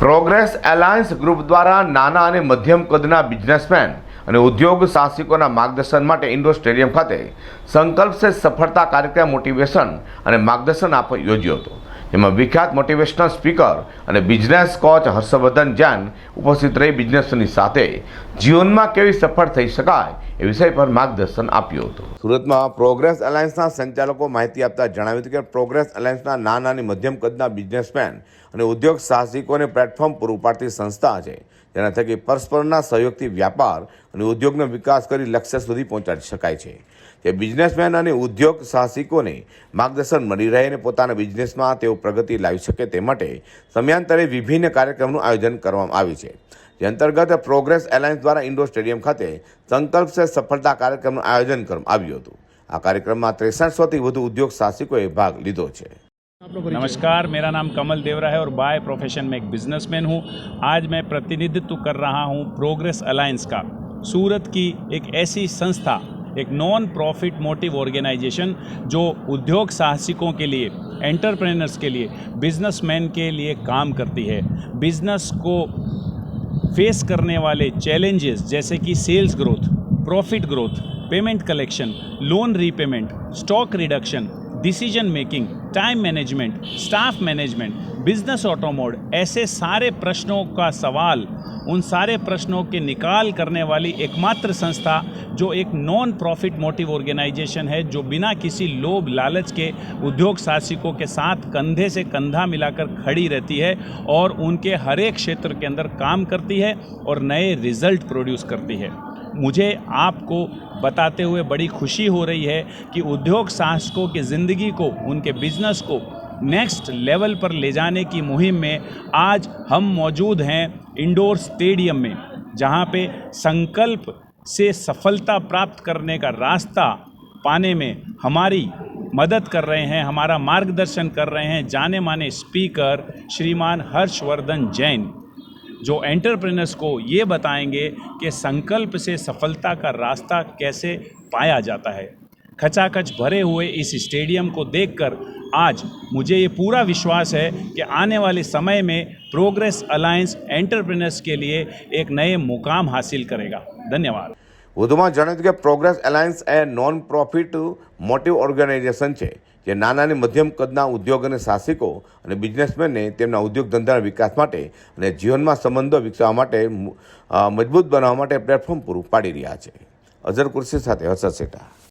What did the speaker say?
progress alliance group દ્વારા નાના અને મધ્યમ કદના બિઝનેસમેન અને ઉદ્યોગ સાહસિકોના માર્ગદર્શન માટે ઇન્ડોર સ્ટેડિયમ ખાતે સંકલ્પ સે સફળતા કાર્યક્રમ મોટિવેશન અને માર્ગદર્શન આપ યોજ્યો હતો જેમાં વિખ્યાત મોટિવેશનલ સ્પીકર અને બિઝનેસ કોચ હર્ષવર્ધન જૈન ઉપસ્થિત રહી બિઝનેસની સાથે જીવનમાં કેવી સફળ થઈ શકાય એ વિષય પર માર્ગદર્શન આપ્યું હતું સુરતમાં પ્રોગ્રેસ અલાયન્સના સંચાલકો માહિતી આપતા જણાવ્યું હતું કે પ્રોગ્રેસ અલાયન્સના નાના અને મધ્યમ કદના બિઝનેસમેન અને ઉદ્યોગ સાહસિકોને પ્લેટફોર્મ પૂરું પાડતી સંસ્થા છે જેના થકી પરસ્પરના સહયોગથી વ્યાપાર અને ઉદ્યોગનો વિકાસ કરી લક્ષ્ય સુધી પહોંચાડી શકાય છે તે બિઝનેસમેન અને ઉદ્યોગ સાહસિકોને માર્ગદર્શન મળી રહે અને પોતાના બિઝનેસમાં તેઓ પ્રગતિ લાવી શકે તે માટે સમયાંતરે વિભિન્ન કાર્યક્રમનું આયોજન કરવામાં આવ્યું છે के अंतर्गत प्रोग्रेस अलायंस द्वारा इंडोर स्टेडियम ખાતે સંકલ્પ સે સફળતા કાર્યક્રમ આયોજન કરવામાં આવ્યું હતું આ કાર્યક્રમમાં 6300 થી વધુ ઉદ્યોગ સાહસિકોએ ભાગ લીધો છે નમસ્કાર મેરા નામ કમલ દેવરા છે ઓર બાય પ્રોફેશન મેક બિઝનેસમેન હું આજ મે પ્રતિનિધિત્વ કર રહા હું પ્રોગ્રેસ એલાયન્સ કા સુરત કી એક એસી સંસ્થા એક નોન પ્રોફિટ મોટિવ ઓર્ગેનાઇઝેશન જો ઉદ્યોગ સાહસિકો કે લિયે એન્ટરપ્રિનર્સ કે લિયે બિઝનેસમેન કે લિયે કામ કરતી હૈ બિઝનેસ કો फेस करने वाले चैलेंजेस जैसे कि sales growth profit growth payment collection loan repayment stock reduction decision making time management staff management business auto mode ऐसे सारे प्रश्नों का सवाल उन सारे प्रश्नों के निकाल करने वाली एकमात्र संस्था जो एक नॉन प्रॉफिट मोटिव ऑर्गेनाइजेशन है जो बिना किसी लोभ लालच के उद्योग साहसिकों के साथ कंधे से कंधा मिलाकर खड़ी रहती है और उनके हर एक क्षेत्र के अंदर काम करती है और नए रिजल्ट प्रोड्यूस करती है मुझे आपको बताते हुए बड़ी खुशी हो रही है कि उद्योग साहसिकों की ज़िंदगी को उनके बिजनेस को नेक्स्ट लेवल पर ले जाने की मुहिम में आज हम मौजूद हैं इंडोर स्टेडियम में जहां पे संकल्प से सफलता प्राप्त करने का रास्ता पाने में हमारी मदद कर रहे हैं हमारा मार्गदर्शन कर रहे हैं जाने माने स्पीकर श्रीमान हर्षवर्धन जैन जो एंटरप्रेनर्स को ये बताएंगे कि संकल्प से सफलता का रास्ता कैसे पाया जाता है खचाखच भरे हुए इस स्टेडियम को देखकर आज मुझे ये पूरा विश्वास है कि आने वाले समय में प्रोग्रेस अलायंस एंटरप्रेनर्स के लिए एक नए मुकाम हासिल करेगा ધન્યવાદ વધુમાં જણાવ્યું કે પ્રોગ્રેસ એલાયન્સ એ નોન પ્રોફિટ મોટિવ ઓર્ગેનાઇઝેશન છે જે નાના અને મધ્યમ કદના ઉદ્યોગ અને સાહસિકો અને બિઝનેસમેનને તેમના ઉદ્યોગ ધંધાના વિકાસ માટે અને જીવનમાં સંબંધો વિકસાવવા માટે મજબૂત બનાવવા માટે પ્લેટફોર્મ પૂરું પાડી રહ્યા છે અઝર કુર્સી સાથે હર્ષદ શેઠા